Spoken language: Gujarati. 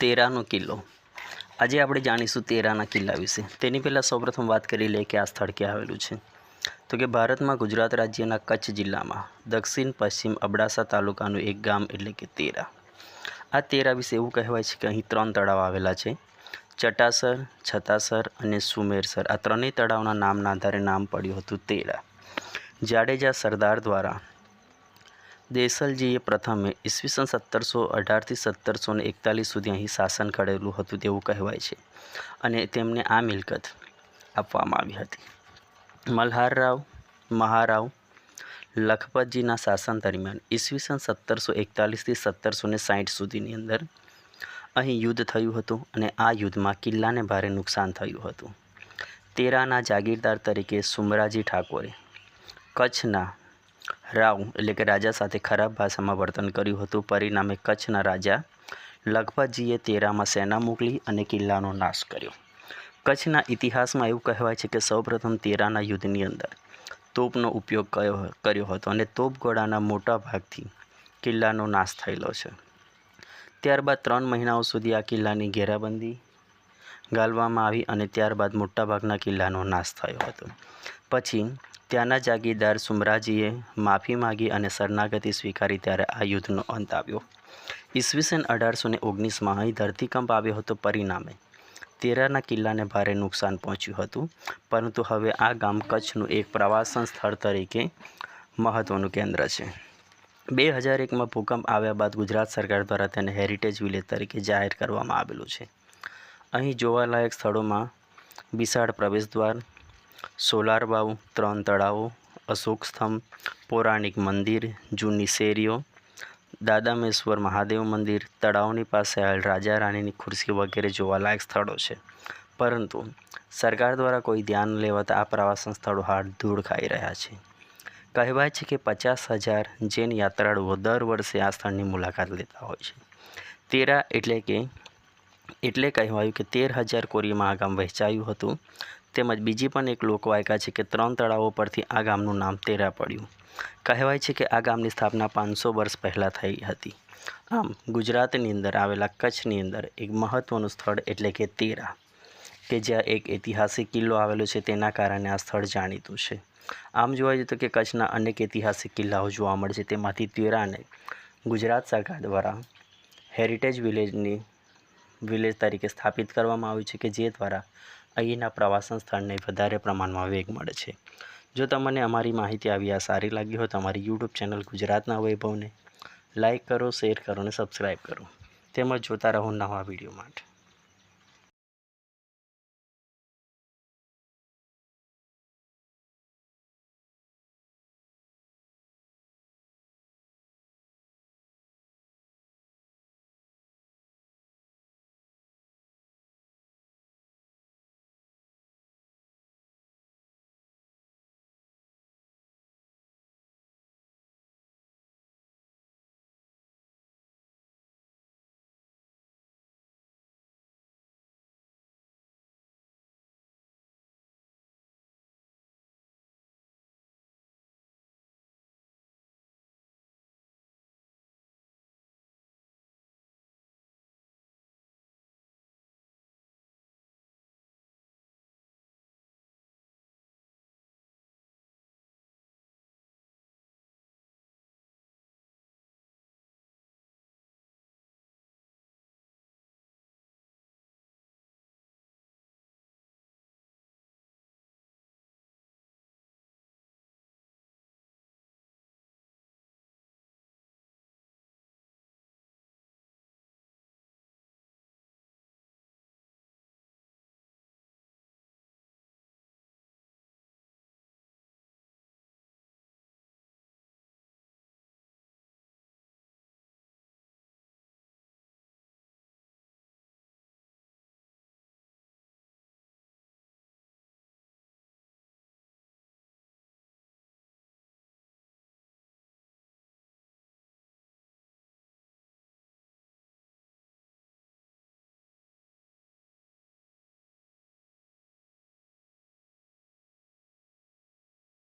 તેરાનો કિલ્લો. આજે આપણે જાણીશું તેરાના કિલ્લા વિશે. તેની પહેલાં સૌપ્રથમ વાત કરી લઈએ કે આ સ્થળ ક્યાં આવેલું છે. તો કે ભારતમાં ગુજરાત રાજ્યના કચ્છ જિલ્લામાં દક્ષિણ પશ્ચિમ અબડાસા તાલુકાનું એક ગામ એટલે કે તેરા. આ તેરા વિશે એવું કહેવાય છે કે અહીં ત્રણ તળાવ આવેલા છે. ચટાસર, છતાસર અને સુમેરસર. આ ત્રણેય તળાવના નામના આધારે નામ પડ્યું હતું તેરા. જાડેજા સરદાર દ્વારા દેસલજીએ પ્રથમે ઈસવીસન સત્તરસો અઢારથી સત્તરસો ને એકતાલીસ સુધી અહીં શાસન કરેલું હતું તેવું કહેવાય છે અને તેમને આ મિલકત આપવામાં આવી હતી. મલ્હારરાવ મહારાવ, લખપતજીના શાસન દરમિયાન ઈસવીસન સત્તરસો એકતાલીસથી સત્તરસો ને સાઠ સુધીની અંદર અહીં યુદ્ધ થયું હતું અને આ યુદ્ધમાં કિલ્લાને ભારે નુકસાન થયું હતું. તેરાના જાગીરદાર તરીકે સુમરાજી ઠાકોરે કચ્છના રાવ એટલે કે રાજા સાથે ખરાબ ભાષામાં વર્તન કર્યું હતું. પરિણામે કચ્છના રાજા લખપતજીએ તેરામાં સેના મોકલી અને કિલ્લાનો નાશ કર્યો. કચ્છના ઇતિહાસમાં એવું કહેવાય છે કે સૌપ્રથમ તેરાના યુદ્ધની અંદર તોપનો ઉપયોગ કયો કર્યો હતો અને તોપગોળાના મોટા ભાગથી કિલ્લાનો નાશ થયેલો છે. ત્યારબાદ ત્રણ મહિનાઓ સુધી આ કિલ્લાની ઘેરાબંધી ગાળવામાં આવી અને ત્યારબાદ મોટાભાગના કિલ્લાનો નાશ થયો હતો. પછી ત્યાંના જાગીરદાર સુમરાજીએ માફી માગી અને શરણાગતિ સ્વીકારી ત્યારે આ યુદ્ધનો અંત આવ્યો. ઈસવીસન અઢારસો ને ઓગણીસમાં અહીં ધરતીકંપ આવ્યો હતો પરિણામે. તેરાના કિલ્લાને ભારે નુકસાન પહોંચ્યું હતું, પરંતુ હવે આ ગામ કચ્છનું એક પ્રવાસન સ્થળ તરીકે મહત્ત્વનું કેન્દ્ર છે. બે હજાર એકમાં ભૂકંપ આવ્યા બાદ ગુજરાત સરકાર દ્વારા તેને હેરિટેજ વિલેજ તરીકે જાહેર કરવામાં આવેલું છે. અહીં જોવાલાયક સ્થળોમાં વિશાળ પ્રવેશદ્વાર સોલાર વાવ ત્રણ તળાવો, અશોક સ્તંભ, પૌરાણિક મંદિર, જૂની શેરીઓ, દાદામેશ્વર મહાદેવ મંદિર, તળાવની પાસે આવેલ રાજા રાણીની ખુરશી વગેરે જોવાલાયક સ્થળો છે. પરંતુ સરકાર દ્વારા કોઈ ધ્યાન લેવાતા આ પ્રવાસન સ્થળો હાડ ધૂળ ખાઈ રહ્યા છે. કહેવાય છે કે પચાસ હજાર જૈન યાત્રાળુઓ દર વર્ષે આ સ્થળની મુલાકાત લેતા હોય છે. તેરા એટલે કે, એટલે કહેવાયું કે તેર હજાર કોરીમાં આ ગામ વહેંચાયું હતું. તેમજ બીજી પણ એક લોકવાયકા છે કે ત્રણ તળાવો પરથી આ ગામનું નામ તેરા પડ્યું. કહેવાય છે કે આ ગામની સ્થાપના પાંચસો વર્ષ પહેલાં થઈ હતી. આમ, ગુજરાતની અંદર આવેલા કચ્છની અંદર એક મહત્ત્વનું સ્થળ એટલે કે તેરા, કે જ્યાં એક ઐતિહાસિક કિલ્લો આવેલો છે તેના કારણે આ સ્થળ જાણીતું છે. આમ જોવા જઈએ તો કે કચ્છના અનેક ઐતિહાસિક કિલ્લાઓ જોવા મળે છે. તેમાંથી તેરાને ગુજરાત સરકાર દ્વારા હેરિટેજ વિલેજની વિલેજ તરીકે સ્થાપિત કરવામાં આવ્યું છે કે જે દ્વારા અહીંના પ્રવાસન સ્થળને વધારે પ્રમાણમાં વેગ મળે છે. જો તમને અમારી માહિતી આવી આ સારી લાગી હોય તો અમારી યુટ્યુબ ચેનલ ગુજરાતના વૈભવને લાઇક કરો, શેર કરો અને સબસ્ક્રાઈબ કરો. તેમજ જોતા રહો નવા વીડિયો માટે.